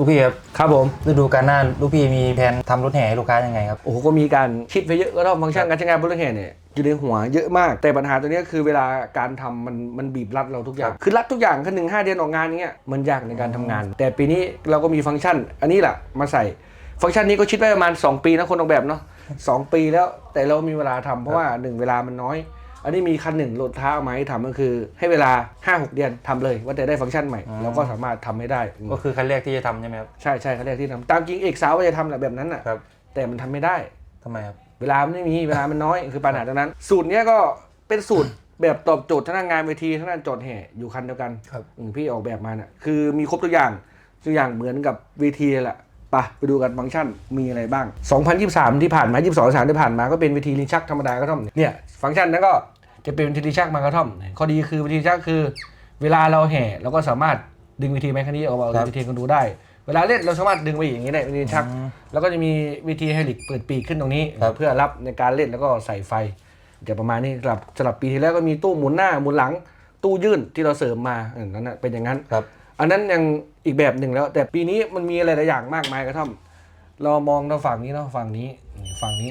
ลูกพี่ครับครับผมฤดูกาลหน้าลูกพี่มีแผนทำรถแห่ให้ลูกค้ายังไงครับโอ้โหก็มีการคิดไปเยอะก็ต้องฟังก์ชันการใช้งานบนรถแห่เนี่ยอยู่ในหัวเยอะมาก แต่ปัญหาตัวเนี้ยคือเวลาการทำมันมันบีบรัดเราทุกอย่าง คือรัดทุกอย่างคือหนึ่งห้าเดือนออกงานเนี้ยมันยากในการทำงาน แต่ปีนี้เราก็มีฟังก์ชัน อันนี้แหละมาใส่ ฟังก์ชันนี้ก็คิดไว้ประมาณ 2 ปีนะคนออกแบบเนาะสองปีแล้วแต่เรามีเวลาทำเพราะว่าหนึ่งเวลามันน้อย อันนี้มีคันหนึ่งโหลดท้าเอามาให้ทำก็คือ ให้เวลา 5-6 เดือนทำเลย ว่าแต่ได้ฟังก์ชันใหม่อ๋อเราก็สามารถทำให้ได้ก็คือคันแรกที่จะทำใช่ไหมครับ ใช่ใช่เขาเรียกที่ทำตามจริงเอกสาวว่าจะทำแหละแบบนั้นน่ะครับ แต่มันทำไม่ได้ ทำไมครับ เวลามันไม่มี เวลามันน้อยคือปัญหาตรงนั้น สูตรเนี้ยก็เป็นสูตรแบบตอบโจทย์ทั้งด้านงานเวทีทั้งด้านจอดแห่อยู่คันเดียวกันครับ อืมพี่ออกแบบมาเนี่ยคือมีครบทุกอย่างทุกอย่างเหมือนกับเวทีเลยแหละไปะไปดูกันฟังก์ชันมีอะไรบ้าง 2023 ที่ผ่านมา 22 3ที่ผ่านมาก็เป็นเวทีลินชักธรรมดากระท่อมเนี่ยฟังก์ชันนั้นก็จะเป็นเวทีลินชักมากระท่อม ข้อดีคือเวทีลินชักคือ เวลาเราแห่เราก็สามารถดึงเวทีแมคคันนี้ออกมาครับเวทีกันดูได้ เวลาเล่นเราสามารถดึงไปอย่างนี้ได้เวทีลินชักอืมแล้วก็จะมีวิธีไฮลิกเปิดปีกขึ้นตรงนี้ครับเพื่อรับในการเล่นแล้วก็ใส่ไฟจะประมาณนี้สำหรับสำหรับปีที่แล้วก็มีตู้หมุนหน้าหมุนหลัง ตู้ยื่นที่เราเสริมมาเออนั่นนะเป็นอย่างนั้นครับอันนั้นยัง อีกแบบหนึ่งแล้ว แต่ปีนี้มันมีอะไรหลายอย่างมากมายกระท่อม เรามองทางฝั่งนี้เนาะฝั่งนี้นี่ฝั่งนี้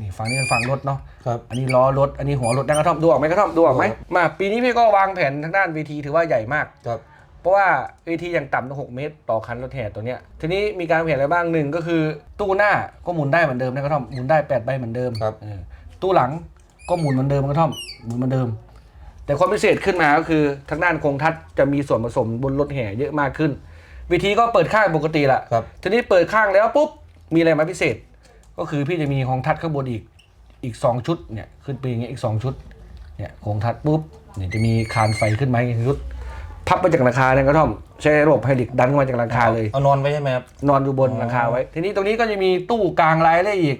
นี่ฝั่งนี้เป็นฝั่งรถเนาะครับอันนี้ล้อรถอันนี้หัวรถนะกระท่อมดูออกไหมกระท่อมดูออกไหมดูครับมา ปีนี้พี่ก็วางแผนทางด้านเวทีถือว่าใหญ่มากครับเพราะว่าเวทีอย่างต่ำต้องหกเมตร ต่อคันรถแห่ตัวเนี้ยทีนี้มีการเปลี่ยนอะไรบ้างหนึ่งก็คือ ตู้หน้าก็หมุนได้เหมือนเดิมนะกระท่อมหมุนได้แปดใบเหมือนเดิมครับเออตู้หลังก็หมุนเหมือนเดิมกระท่อมหมุนเหมือนเดิม แต่ความพิเศษขึ้นมาก็คือทางด้านโครงทัศน์จะมีส่วนผสมบนรถแห่เยอะมากขึ้นเวิธีก็เปิดข้างปกติแหละครับ ทีนี้เปิดข้างแล้วปุ๊บมีอะไรมาพิเศษ ก็คือพี่จะมีโครงทัศน์ข้างบนอีกอีกสองชุดเนี่ยขึ้นไปอย่างเงี้ยอีกสองชุดเนี่ยโครงทัศน์ปุ๊บเนี่ยจะมีคานไฟขึ้นมาอีกชุดพับมาจากหลังคาเนี่ยกระท่อมใช้ระบบไฮดรอลิกดันเข้ามาจากหลังคาเลยเอานอนไว้ใช่ไหมครับนอนอยู่บนอ๋อหลังคาไว้ ทีนี้ตรงนี้ก็จะมีตู้กลางลายได้อีก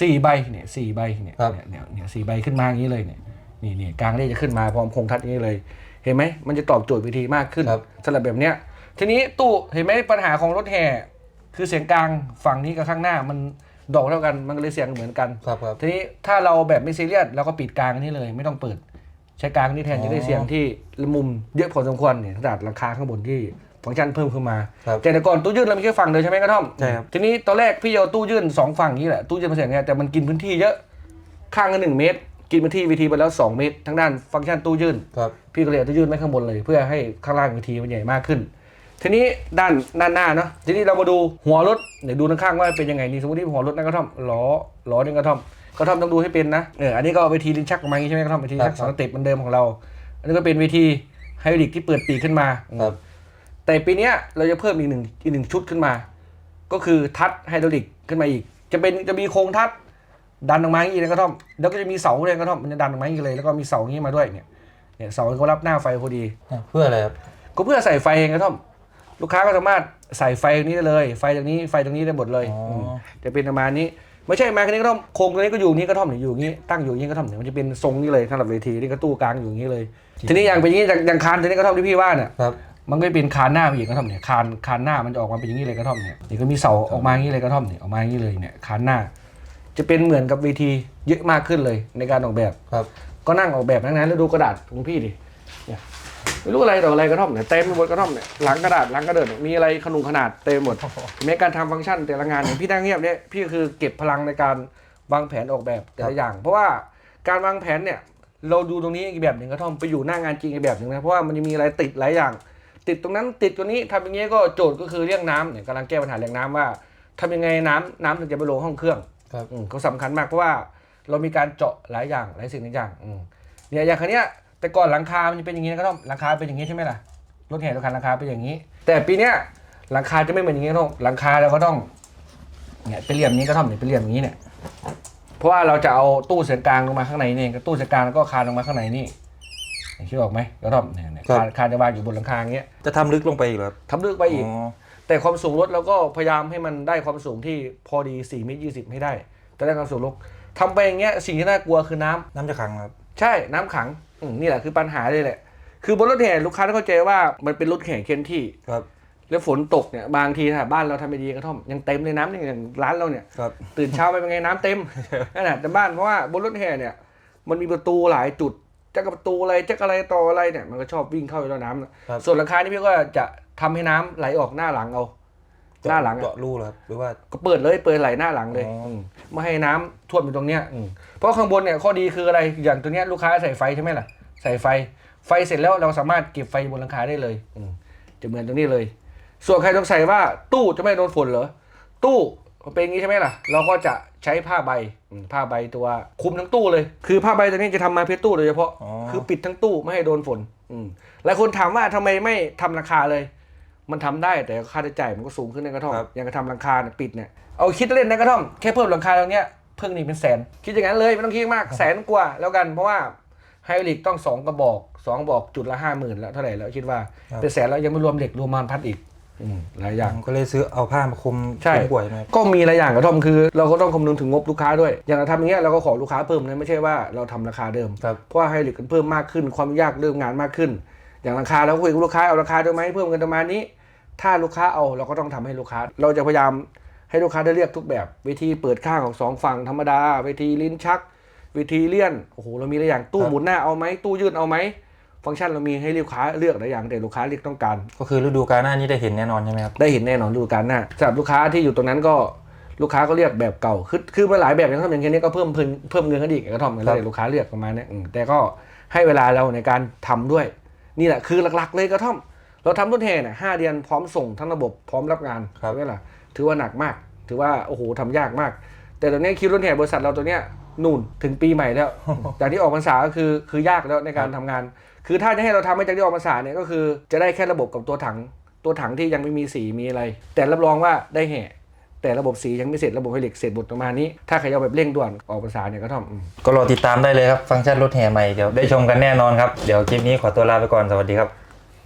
สี่ใบเนี่ยสี่ใบเนี่ยครับเนี่ยเนี่ยเนี่ยสี่ใบขึ้นมาอย่างนี้เลยเนี่ย นี่นี่กลางเลขจะขึ้นมาพร้อมโครงทัศน์อย่างนี้เลย เห็นไหมมันจะตอบโจทย์วิธีมากขึ้นครับสำหรับแบบเนี้ย ทีนี้ตู้เห็นไหมปัญหาของรถแห่คือเสียงกลางฝั่งนี้กับข้างหน้ามันดอกเท่ากันมันก็เลยเสียงเหมือนกันครับครับทีนี้ถ้าเราแบบไม่ซีเรียสเราก็ปิดกลางนี่เลย ไม่ต้องเปิด ใช้กลางนี่แทนอ๋อจะได้เสียงที่มุมเยอะพอสมควรเนี่ยขนาดราคาข้างบนที่ฟังก์ชันเพิ่มขึ้นมาครับแต่แต่ก่อนตู้ยื่นเรามีแค่ฝั่งเดียวใช่ไหมกระท่อมใช่ครับทีนี้ตอนแรกพี่เอาตู้ยื่นสองฝั่งนี้แหละตู้ยื่นมาเสียงเนี่ยแต่มันกินพื้นที่เยอะข้างกันหนึ่งเมตร กินพื้นที่วิธีไปแล้ว 2 เมตรทั้งด้านฟังก์ชันตู้ยื่นครับ พี่ก็เลยเอาตู้ยื่นไว้ข้างบนเลย เพื่อให้ข้างล่างวิธีมันใหญ่มากขึ้น ทีนี้ด้านด้านหน้าเนาะทีนี้เรามาดูหัวรถเดี๋ยวดูด้านข้างว่าเป็นยังไงนี่สมมติที่หัวรถนั่นกระท่อมล้อล้อนี่กระท่อมกระท่อมต้องดูให้เป็นนะเอออันนี้ก็เอาเวทีลิ้นชักออกมาอย่างนี้ใช่ไหมกระท่อมเวทีลิ้นชักคสรับองสเต็ปเหมือนเดิมของเรา อันนี้ก็เป็นเวทีไฮดรอลิกที่เปิดปีกขึ้นมาครับแต่ปีเนี้ยเราจะเพิ่มอีกหนึ่งอีกหนึ่งชุดขึ้นมา ก็คือทัดไฮดรอลิกขึ้นมาอีก จะเป็นจะมีโครงทัด ดันออกมาอย่างนี้เลยกระท่อมแล้วก็จะมีเสาเลยกระท่อมมันจะดันออกมาอย่างนี้เลยแล้วก็มีเสาอย่างนี้มาด้วยเนี่ยเนี่ยเสาก็รับหน้าไฟพอดี เพื่ออะไรครับก็เพื่อใส่ไฟเองกระท่อม ลูกค้าก็สามารถใส่ไฟตรงนี้ได้เลย ไฟตรงนี้ไฟตรงนี้ได้หมดเลยอ๋ออืมจะเป็นประมาณนี้ไม่ใช่มาแค่นี้กระท่อมโครงตัวนี้ก็อยู่อย่างนี้กระท่อมเนี่ยอยู่อย่างนี้ตั้งอยู่อย่างนี้กระท่อมเนี่ยมันจะเป็นทรงนี้เลยสำหรับเวทีนี่ก็ตู้กลางอยู่อย่างนี้เลย ทีนี้อย่างเป็นอย่างนี้อย่างอย่างคานตัวนี้กระท่อมที่พี่ว่าเนี่ยครับมันก็เป็นคานหน้าไปอีกกระท่อมเนี่ยคานคานหน้ามันจะออกมาเป็นอย่างนี้เลยกระท่อมเนี่ยนี่ก็มีเสาออกมาอย่างนี้เลยกระท่อมเนี่ยออกมาอย่างนี้เลยเนี่ยคานหน้า จะเป็นเหมือนกับเวทีเยอะมากขึ้นเลยในการออกแบบ ครับ ก็นั่งออกแบบนั้นๆแล้วดูกระดาษของพี่ดิเนี่ยไม่รู้อะไรต่ออะไรกระท่อมเนี่ยเต็มไปหมดกระท่อมเนี่ยหลังกระดาษหลังกระเดิดเนี่ยมีอะไรขนุนขนาดเต็มหมดแม้การทำฟังก์ชันแต่ละงานเนี่ยพี่นั่งเงียบเนี่ยพี่ก็คือเก็บพลังในการวางแผนออกแบบแต่ละอย่าง เพราะว่าการวางแผนเนี่ยเราดูตรงนี้อีกแบบหนึ่งกระท่อมไปอยู่หน้างานจริงอีกแบบหนึ่งนะเพราะว่ามันจะมีอะไรติดหลายอย่าง ติดตรงนั้นติดตรงนี้ทำอย่างเงี้ยก็โจทย์ก็คือเรื่องน้ำเนี่ยกำลังแก้ปัญหาเรื่องน้ำว่าทำยังไงน้ำน้ำถึงจะไปลงห้องเครื่อง ครับอืมก็สำคัญมากเพราะว่าเรามีการเจาะหลายอย่างหลายสิ่งหลายอย่างอืมเนี่ยอย่างคันเนี้ยแต่ก่อนหลังคา มันจะเป็นอย่างนี้นะก็ต้องหลังคาเป็นอย่างนี้ใช่ไหมล่ะรถแห่ทุกคันหลังคาเป็นอย่างนี้ แต่ปีเนี้ยหลังคาจะไม่เหมือนอย่างนี้ต้องหลังคาเราก็ต้องเนี่ยเป็นเหลี่ยมนี้ก็ต้องเนี่ยเป็นเหลี่ยมอย่างนี้เนี่ยเพราะว่าเราจะเอาตู้เสียงกลางลงมาข้างในนี่เองตู้เสียงกลางแล้วก็คานลงมาข้างในนี่เห็นคิดออกไหมก็ต้องเนี่ยเนี่ยครับคานคานจะวางอยู่บนหลังคาอย่างเงี้ยจะทำลึกลงไปอีกเหรอครับทำลึกไปอีก แต่ความสูงรถเราก็พยายามให้มันได้ความสูงที่พอดี4เมตร20 ให้ได้ แต่ได้ความสูงรถทำไปอย่างเงี้ยสิ่งที่น่ากลัวคือน้ำน้ำจะขังครับ ใช่น้ำขังอืมนี่แหละคือปัญหาเลยแหละ คือบนรถแห่ลูกค้าต้องเข้าใจว่ามันเป็นรถแห่เคลื่อนที่ ครับ แล้วฝนตกเนี่ยบางทีถ้าบ้านเราทำไม่ดีกระท่อมยังเต็มเลยน้ำอย่างร้านเราเนี่ย ครับ ตื่นเช้าไปเป็นไงน้ำเต็ม นั่นแหละแต่บ้านเพราะว่าบนรถแห่เนี่ยมันมีประตูหลายจุด จะกับประตูอะไรจะอะไรต่ออะไรเนี่ยมันก็ชอบวิ่งเข้าอยู่แล้วน้ำครับส่วนราคานี่พี่ก็จะทำให้น้ำไหลออกหน้าหลังเอา หน้าหลังอะเจาะรูเหรอครับหรือว่าก็เปิดเลยเปิดไหลหน้าหลังเลยอ๋ออืมไม่ให้น้ำท่วมอยู่ตรงเนี้ยอืมเพราะข้างบนเนี่ยข้อดีคืออะไรอย่างตัวเนี้ยลูกค้าใส่ไฟใช่ไหมล่ะ ใส่ไฟไฟเสร็จแล้วเราสามารถเก็บไฟบนหลังคาได้เลยอืมจะเหมือนตรงนี้เลย ส่วนใครสงสัยว่าตู้จะไม่โดนฝนเหรอตู้มันเป็นอย่างนี้ใช่ไหมล่ะ เราก็จะ ใช้ผ้าใบอืมผ้าใบตัวคลุมทั้งตู้เลย คือผ้าใบตัวนี้จะทำมาเพื่อตู้โดยเฉพาะอ๋อคือปิดทั้งตู้ไม่ให้โดนฝนอืมหลายคนถามว่าทำไมไม่ทำราคาเลย มันทำได้แต่ค่าใช้จ่ายมันก็สูงขึ้นในกระท่อมครับอย่างกระทำหลังคาเนี่ยปิดเนี่ยเอาคิดเล่นในกระท่อมแค่เพิ่มหลังคาตรงเนี้ยเพิ่งนี่เป็นแสน คิดอย่างนั้นเลยไม่ต้องคิดมากแสนกว่าแล้วกันเพราะว่าไฮดรอลิกต้องสองกระบอกสองกระบอกจุดละห้าหมื่นแล้วเท่าไหร่แล้วคิดว่าเป็นแสนแล้วยังไม่รวมเหล็กรวมมานพัดอีกอืม หลายอย่างก็เลยซื้อเอาผ้ามาคลุมใช่ ผู้ป่วยนะครับก็มีหลายอย่างกระท่อมคือเราก็ต้องคำนึงถึงงบลูกค้าด้วย อย่างเราทำอย่างเงี้ยเราก็ขอลูกค้าเพิ่มนะไม่ใช่ว่าเราทำราคาเดิม ครับ เพราะว่าไฮดรอลิกมันเพิ่มมากขึ้นความยากเรื่องงานมากขึ้น อย่างราคาเราก็คุยกับลูกค้าเอาราคาเดิมไหมเพิ่มเงินประมาณนี้ ถ้าลูกค้าเอาเราก็ต้องทำให้ลูกค้า เราจะพยายามให้ลูกค้าได้เลือกทุกแบบวิธีเปิดข้างของสองฝั่งธรรมดาวิธีลิ้นชักวิธีเลี่ยนโอ้โหเรามีหลายอย่างตู้ครับหมุนหน้าเอาไหมตู้ยืดเอาไหม ฟังก์ชันเรามีให้ลูกค้าเลือกหลายอย่างแต่ลูกค้าเลือกต้องการ ก็คือฤดูกาลหน้านี้ได้เห็นแน่นอนใช่ไหมครับ ได้เห็นแน่นอนฤดูกาลหน้าสำหรับลูกค้าที่อยู่ตรงนั้นก็ลูกค้าก็เรียกแบบเก่า คือคือมาหลายแบบอย่างทำอย่างเช่นนี้ก็เพิ่มเพิ่มเพิ่มเงินเขาอีกก็ทำกันครัเลยบลูกค้าเลือกประมาณเนี้ยอืมแต่ก็ให้เวลาเราในการทำด้วย นี่แหละคือหลักๆเลยกระท่อม เราทำต้นแทนน่ะห้าเดือนพร้อมส่งทั้งระบบพร้อมรับงานครับใช่ไหมล่ะถือว่าหนักมาก ถือว่าโอ้โหทำยากมาก แต่ตอนนี้คิวต้นแทนบริษัทเราตัวเนี้ย นู่นถึงปีใหม่แล้ว จากที่ออกพรรษาก็คือคือยากแล้วในการทำงาน คือถ้าจะให้เราทำให้จากที่ออกพรรษาเนี่ยก็คือจะได้แค่ระบบกับตัวถัง ตัวถังที่ยังไม่มีสีมีอะไร แต่รับรองว่าได้แห่แต่ระบบสียังไม่เสร็จระบบไฮดรอลิกเสร็จหมดประมาณนี้ ถ้าใครเอาแบบเร่งด่วนออกพรรษาเนี่ยก็ต้องอืมก็รอติดตามได้เลยครับ ฟังก์ชันรถแห่ใหม่เดี๋ยวได้ชมกันแน่นอนครับ เดี๋ยวคลิปนี้ขอตัวลาไปก่อนสวัสดีครับ